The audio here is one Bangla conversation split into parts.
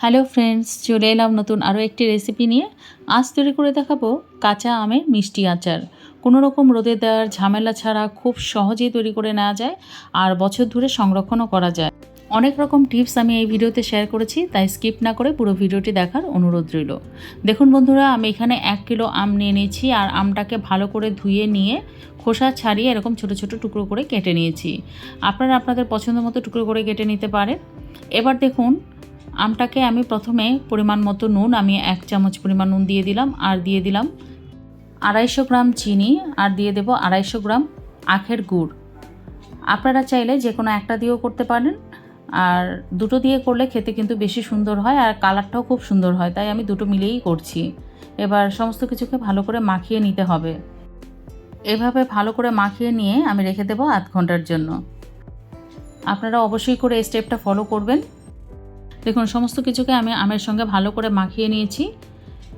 হ্যালো ফ্রেন্ডস, চলে এলাম নতুন আরও একটি রেসিপি নিয়ে। আজ তৈরি করে দেখাবো কাঁচা আমের মিষ্টি আচার। কোনো রকম রোদে দেওয়ার ঝামেলা ছাড়া খুব সহজেই তৈরি করে নেওয়া যায় আর বছর ধরে সংরক্ষণও করা যায়। অনেক রকম টিপস আমি এই ভিডিওতে শেয়ার করেছি, তাই স্কিপ না করে পুরো ভিডিওটি দেখার অনুরোধ রইল। দেখুন বন্ধুরা, আমি এখানে এক কিলো আম নিয়ে নিয়েছি আর আমটাকে ভালো করে ধুয়ে নিয়ে খোসা ছাড়িয়ে এরকম ছোট ছোট টুকরো করে কেটে নিয়েছি। আপনারা আপনাদের পছন্দ মতো টুকরো করে কেটে নিতে পারেন। এবার দেখুন আমটাকে আমি প্রথমে পরিমাণ মতো নুন, আমি এক চামচ পরিমাণ নুন দিয়ে দিলাম, আর দিয়ে দিলাম আড়াইশো গ্রাম চিনি, আর দিয়ে দেব আড়াইশো গ্রাম আখের গুড়। আপনারা চাইলে যে কোনো একটা দিয়েও করতে পারেন, আর দুটো দিয়ে করলে খেতে কিন্তু বেশি সুন্দর হয়, আর কালারটাও খুব সুন্দর হয়, তাই আমি দুটো মিলেই করছি। এবার সমস্ত কিছুকে ভালো করে মাখিয়ে নিতে হবে। এভাবে ভালো করে মাখিয়ে নিয়ে আমি রেখে দেবো আধ ঘণ্টার জন্য। আপনারা অবশ্যই করে এই স্টেপটা ফলো করবেন। দেখুন, সমস্ত কিছুকে আমি আমের সঙ্গে ভালো করে মাখিয়ে নিয়েছি।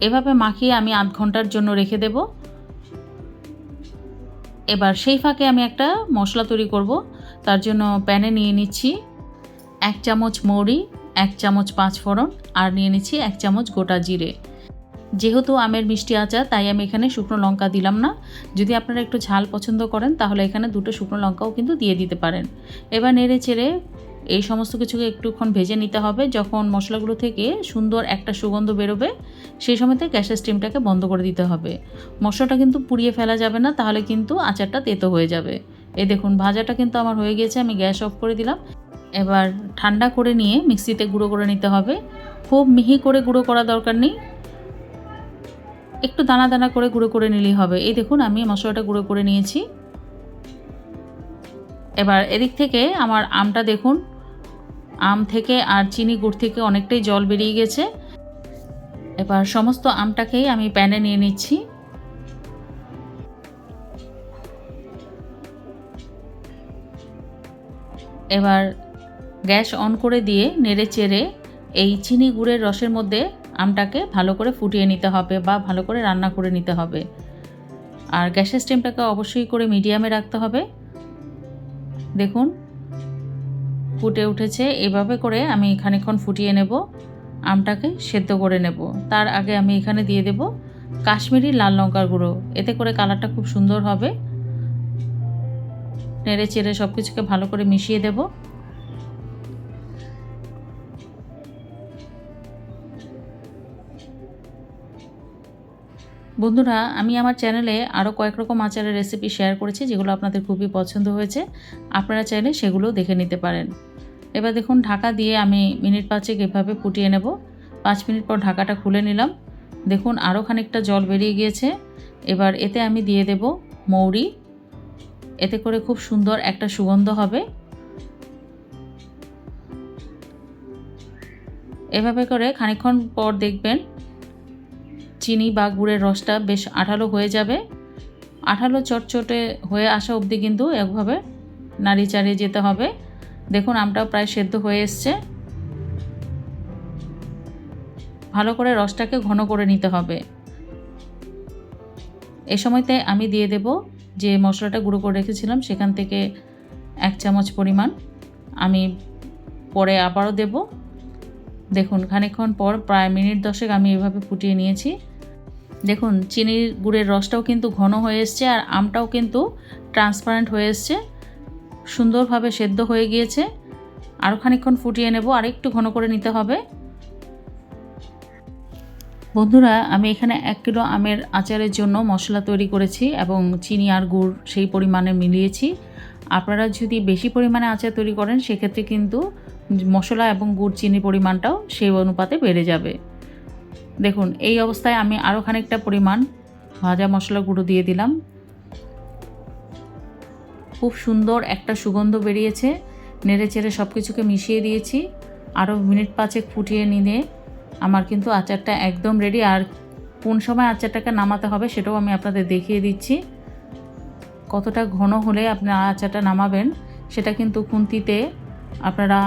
এভাবে মাখিয়ে আমি আধ ঘণ্টার জন্য রেখে দেব। এবার সেই ফাঁকে আমি একটা মশলা তৈরি করব। তার জন্য প্যানে নিয়ে নিচ্ছি এক চামচ মৌরি, এক চামচ পাঁচফোড়ন আর নিয়ে নিচ্ছি এক চামচ গোটা জিরে। যেহেতু আমের মিষ্টি আচার, তাই আমি এখানে শুকনো লঙ্কা দিলাম না। যদি আপনারা একটু ঝাল পছন্দ করেন, তাহলে এখানে দুটো শুকনো লঙ্কাও কিন্তু দিয়ে দিতে পারেন। এবার নেড়ে চেড়ে এই সমস্ত কিছুকে একটুক্ষণ ভেজে নিতে হবে। যখন মশলাগুলো থেকে সুন্দর একটা সুগন্ধ বেরোবে, সেই সময়তে গ্যাসের স্টিমটাকে বন্ধ করে দিতে হবে। মশলাটা কিন্তু পুড়িয়ে ফেলা যাবে না, তাহলে কিন্তু আচারটা তেতো হয়ে যাবে। এই দেখুন, ভাজাটা কিন্তু আমার হয়ে গিয়েছে আমি গ্যাস অফ করে দিলাম। এবার ঠান্ডা করে নিয়ে মিক্সিতে গুঁড়ো করে নিতে হবে। খুব মিহি করে গুঁড়ো করা দরকার নেই। একটু দানা দানা করে গুঁড়ো করে নিলেই হবে। এই দেখুন, আমি মশলাটা গুঁড়ো করে নিয়েছি। এবার এদিক থেকে আমার আমটা দেখুন আম থেকে আর চিনি গুড় থেকে অনেকটাই জল বেরিয়ে গেছে। এবার সমস্ত আমটাকেই আমি প্যানে নিয়ে নিচ্ছি। এবার গ্যাস অন করে দিয়ে নেড়ে চেড়ে এই চিনি গুড়ের রসের মধ্যে আমটাকে ভালো করে ফুটিয়ে নিতে হবে বা ভালো করে রান্না করে নিতে হবে। আর গ্যাসের স্টিমটাকে অবশ্যই করে মিডিয়ামে রাখতে হবে। দেখুন ফুটে উঠেছে, এভাবে করে আমি খানিক্ষণ ফুটিয়ে নেব। আমটাকে সেদ্ধ করে নেব। তার আগে আমি এখানে দিয়ে দেব কাশ্মীরি লাল লঙ্কার গুঁড়ো। এতে করে কালারটা খুব সুন্দর হবে। নেড়ে চেড়ে সব কিছুকে ভালো করে মিশিয়ে দেব। বন্ধুরা, আমি আমার চ্যানেলে আরও কয়েক রকম আচারের রেসিপি শেয়ার করেছি, যেগুলো আপনাদের খুবই পছন্দ হয়েছে। আপনারা চাইলে সেগুলো দেখে নিতে পারেন। এবার দেখুন ঢাকা দিয়ে আমি মিনিট পাঁচেক এভাবে ফুটিয়ে নেব। পাঁচ মিনিট পর ঢাকাটা খুলে নিলাম। দেখুন আরও খানিকটা জল বেরিয়ে গিয়েছে। এবার এতে আমি দিয়ে দেব মৌরি। এতে করে খুব সুন্দর একটা সুগন্ধ হবে। এভাবে করে খানিক্ষণ পর দেখবেন চিনি বা গুড়ের রসটা বেশ আঠালো হয়ে যাবে। আঠালো চটচটে হয়ে আসা অবধি কিন্তু একভাবে নাড়ি চাড়িয়ে যেতে হবে। দেখুন, আমটাও প্রায় সেদ্ধ হয়ে এসছে। ভালো করে রসটাকে ঘন করে নিতে হবে। এ সময়তে আমি দিয়ে দেব যে মশলাটা গুঁড়ো করে রেখেছিলাম, সেখান থেকে এক চামচ পরিমাণ। আমি পরে আবারও দেব। দেখুন খানিক্ষণ পর প্রায় মিনিট দশেক আমি এভাবে ফুটিয়ে নিয়েছি। দেখুন, চিনির গুড়ের রসটাও কিন্তু ঘন হয়ে এসছে আর আমটাও কিন্তু ট্রান্সপারেন্ট হয়ে এসছে। সুন্দরভাবে সেদ্ধ হয়ে গিয়েছে। আরও খানিক্ষণ ফুটিয়ে নেব আর একটু ঘন করে নিতে হবে। বন্ধুরা, আমি এখানে এক কিলো আমের আচারের জন্য মশলা তৈরি করেছি এবং চিনি আর গুড় সেই পরিমাণে মিলিয়েছি। আপনারা যদি বেশি পরিমাণে আচার তৈরি করেন, সেক্ষেত্রে কিন্তু মশলা এবং গুড় চিনির পরিমাণটাও সেই অনুপাতে বেড়ে যাবে। দেখুন, এই অবস্থায় আমি আরও খানিকটা পরিমাণ ভাজা মশলা গুঁড়ো দিয়ে দিলাম। খুব সুন্দর একটা সুগন্ধ বেরিয়েছে। নেড়ে চেড়ে সব কিছুকে মিশিয়ে দিয়েছি। আরও মিনিট পাঁচেক ফুটিয়ে নিয়ে আমার কিন্তু আচারটা একদম রেডি আর কোন সময় আচারটাকে নামাতে হবে সেটাও আমি আপনাদের দেখিয়ে দিচ্ছি। কতটা ঘন হলে আপনার আচারটা নামাবেন সেটা কিন্তু খুন্তিতে আপনারা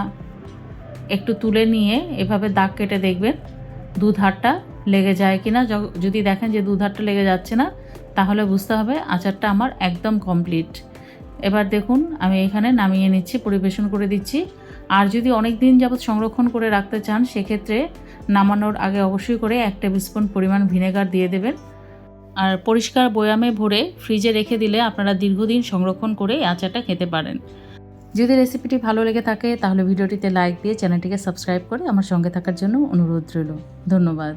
একটু তুলে নিয়ে এভাবে দাগ কেটে দেখবেন দুধারটা লেগে যায় কি না যদি দেখেন যে দুধারটা লেগে যাচ্ছে না, তাহলে বুঝতে হবে আচারটা আমার একদম কমপ্লিট এবার দেখুন, আমি এখানে নামিয়ে নিচ্ছি, পরিবেশন করে দিচ্ছি। আর যদি অনেক দিন যাবৎ সংরক্ষণ করে রাখতে চান, সেক্ষেত্রে নামানোর আগে অবশ্যই করে এক টেবিল স্পুন পরিমাণ ভিনেগার দিয়ে দেবেন। আর পরিষ্কার বয়ামে ভরে ফ্রিজে রেখে দিলে আপনারা দীর্ঘদিন সংরক্ষণ করে আচারটা খেতে পারেন। যদি রেসিপিটি ভালো লেগে থাকে, তাহলে ভিডিওটিতে লাইক দিয়ে চ্যানেলটিকে সাবস্ক্রাইব করে আমার সঙ্গে থাকার জন্য অনুরোধ রইল। ধন্যবাদ।